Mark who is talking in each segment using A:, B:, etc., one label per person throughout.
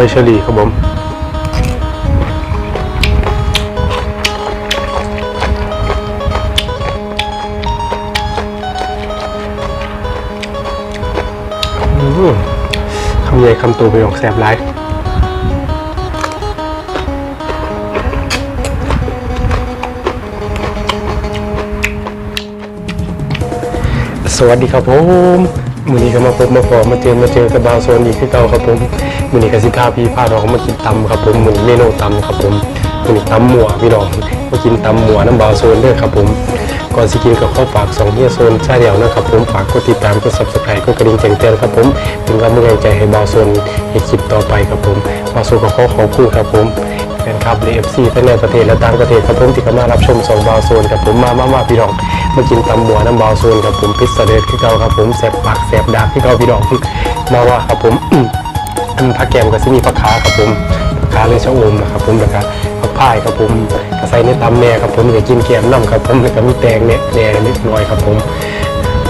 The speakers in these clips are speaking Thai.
A: หอยเชอรี่ครับผมอืมคำใหญ่คำโตไปออกแสบร้ายสวัสดีครับผม มือนี้ก็มาพบมาพอมาเจอมาเจอกับบาวโซนอีกที่เก่าครับผมมือนี้ก็สิพาพี่พาน้องมากินตำครับผมมือนี้เมนูตำครับผมมือนี้ตำหมัวพี่น้องมากินตำหมัวน้ำบาวโซนด้อครับผมก่อนสิกินกับข้าวฝากสองเฮียโซนช่เดียวนะครับผมฝากกดติดตามกดซับสไครต์กดกระดิ่งแจ้งเตือนครับผมเป็นกำลังใจให้บาวโซนเห็นคลิปต่อไปครับผมบาวโซนก็ขอขอบคุณครับผม นคลับเอฟซีทั้งในประเทศและต่างประเทศครับผมที่เข้ามารับชมสองบาวโซนครับผมมามามาพี่น้องมากินตำหมัวน้ำบาวโซนครับผมพิซซ่าเดดที่เก่าครับผมแสบปากแสบดากที่เก่าพี่น้องมาว่าครับผมอันผักแกมก็สิมีผักขาครับผมผักขาเลยชะอมนะครับผมแล้วก็ผักพายครับผมก็ใส่ในตำแหน่ครับผมก็กินแกมน้ำครับผมแล้วก็มีแตงเนี่ยแหน่นิดหน่อยครับผม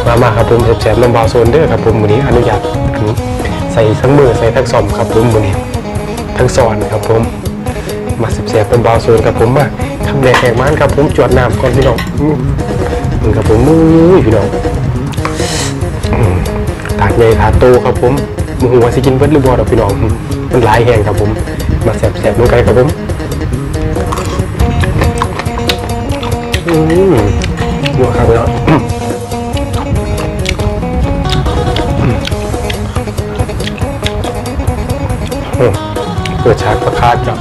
A: มามาครับผมแซ่บๆน้ำบาวโซนเด้อครับผมวันนี้อนุญาตใส่ทั้งมือใส่ทั้งซอมครับผมวันนี้ทั้งซอนครับผม มาแซ่บๆเป็นบาวโซนครับผมมาทำแดกแขกมันครับผมจวดน้ำก่อนพี่น้องมึงครับผมมุ้ยพี่น้องถาดใหญ่ถาดโตครับผมหมูหัวสิกินเบิดหรือบอดอกพี่น้องมันหลายแห่งครับผม มาแสบๆลงกันครับผมอืมนัวครับพี่น้องอืมอืมเปิดฉากประคาดจับ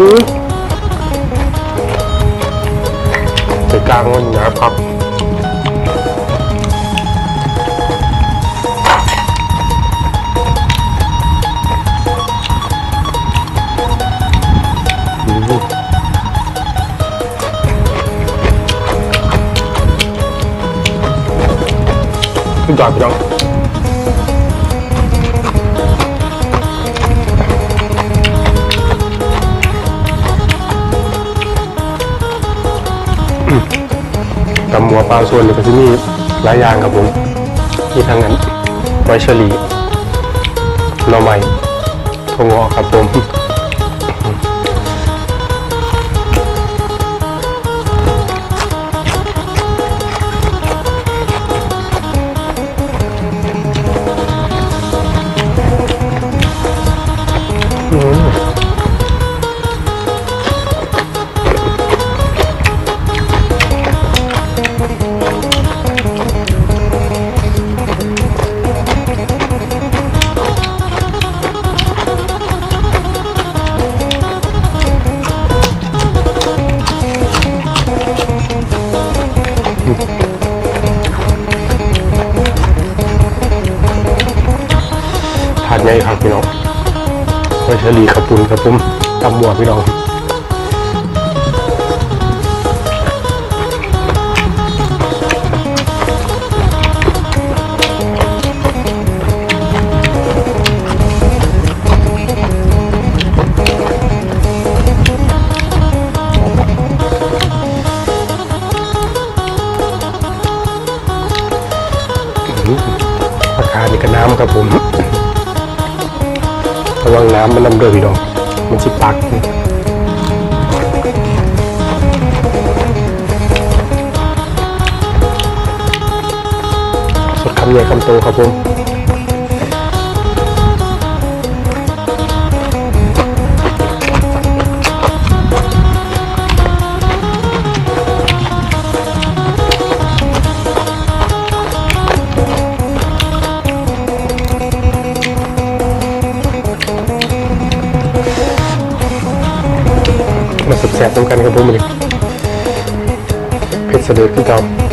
A: อืมใจกลางวันนะครับขึ้นจอดพี่น้อง หัวปลาส่วนหนี่ก็จะมีหลายอย่างครับผมมีทั้งนั้นไวเชอรี่หน่อไม้ทงอครับผมอืม ไงครับพี่น้องไวเชอรี่ขับปุนครับผมตำบัวพี่น้อง น้ำมันน้ำเดือดพี่น้องมันสิปักสดคำใหญ่คำโตครับผม แสบๆตรงกันครับผมเลยเพชรเสด็จพี่เก่า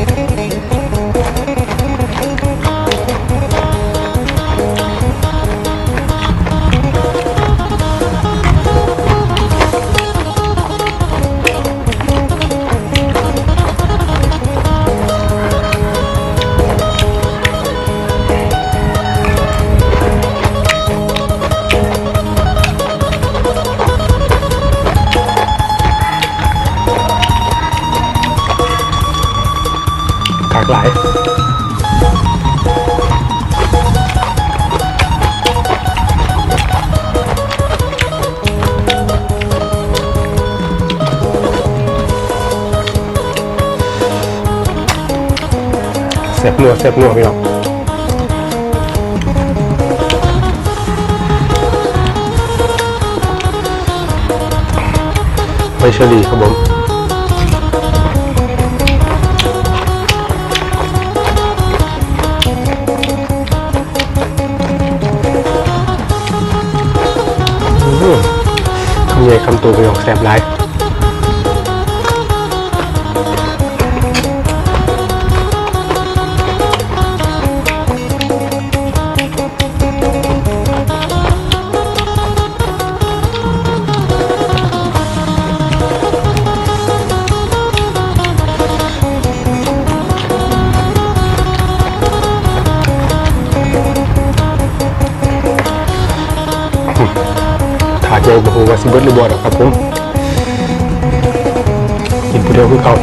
A: เสียบนัวเสียบนัวพี่น้องไปเชอรี่ครับผมคำใหญ่คำโตพี่น้องแซ่บหลา ยถาดใหญ่บ่ฮู้ว่าสิเบิดหรือบ่ดอกครับผมกินผู้เดียวคือเขา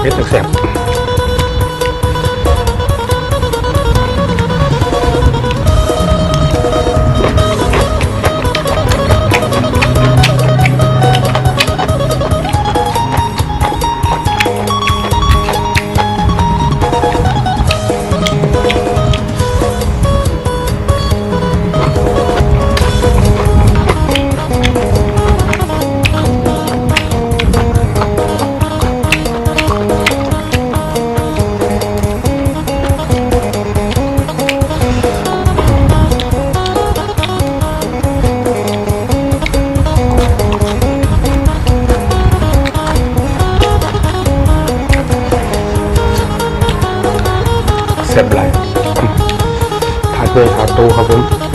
A: เพชรแซ่บ ดให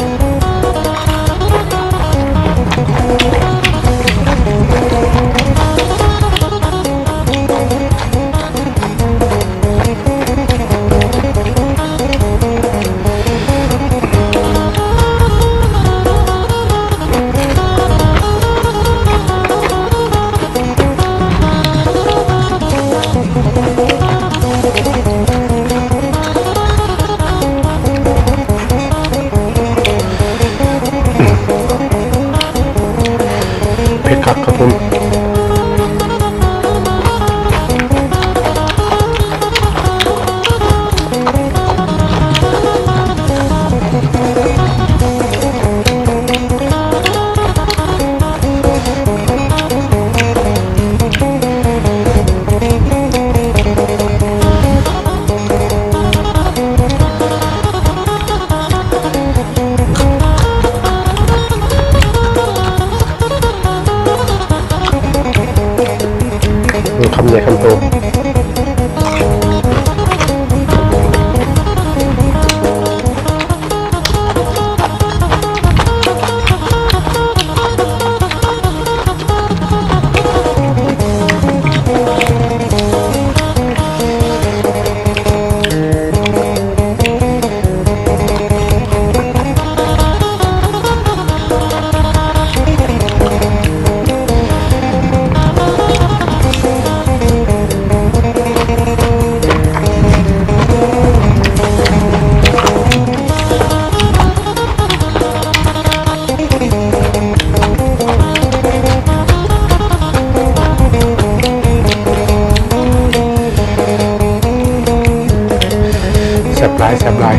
A: บหลายแซบหลาย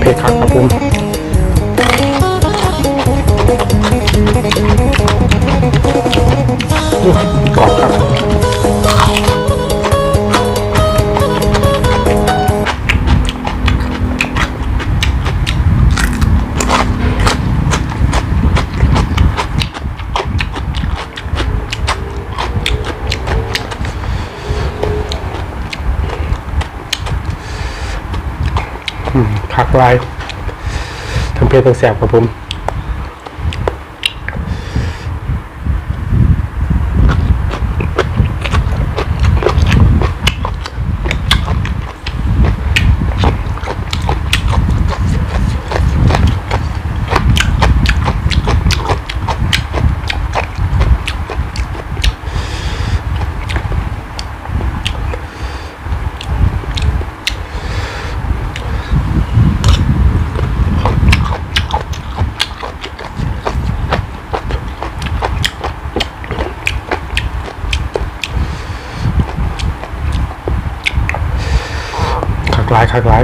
A: เผ็ดคักครับผม คักลายทั้งเพศทั้งแสบครับผม ลายคักหลาย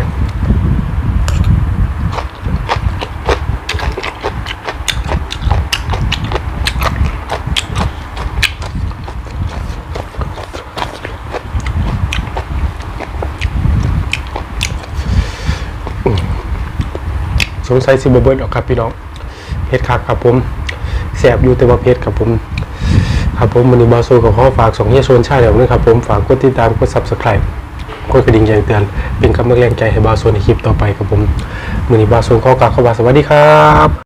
A: สงสัยสิบเบิร์ดออกครับพี่น้องเพชรคักครับผมแสบอยู่แต่ว่าเพชรครับผมครับผมมันนี้บาโซกับข้อฝากสองเฮียชวนชาเดี๋ยวนี้ครับผมฝากกดติดตามกด subscribe กดกระดิ่งแจ้งเตือนเป็นกำลังแรงใจให้บาโซในคลิปต่อไปครับผมมือนี้บาโซขอกล่าวขอบาสวัสดีครับ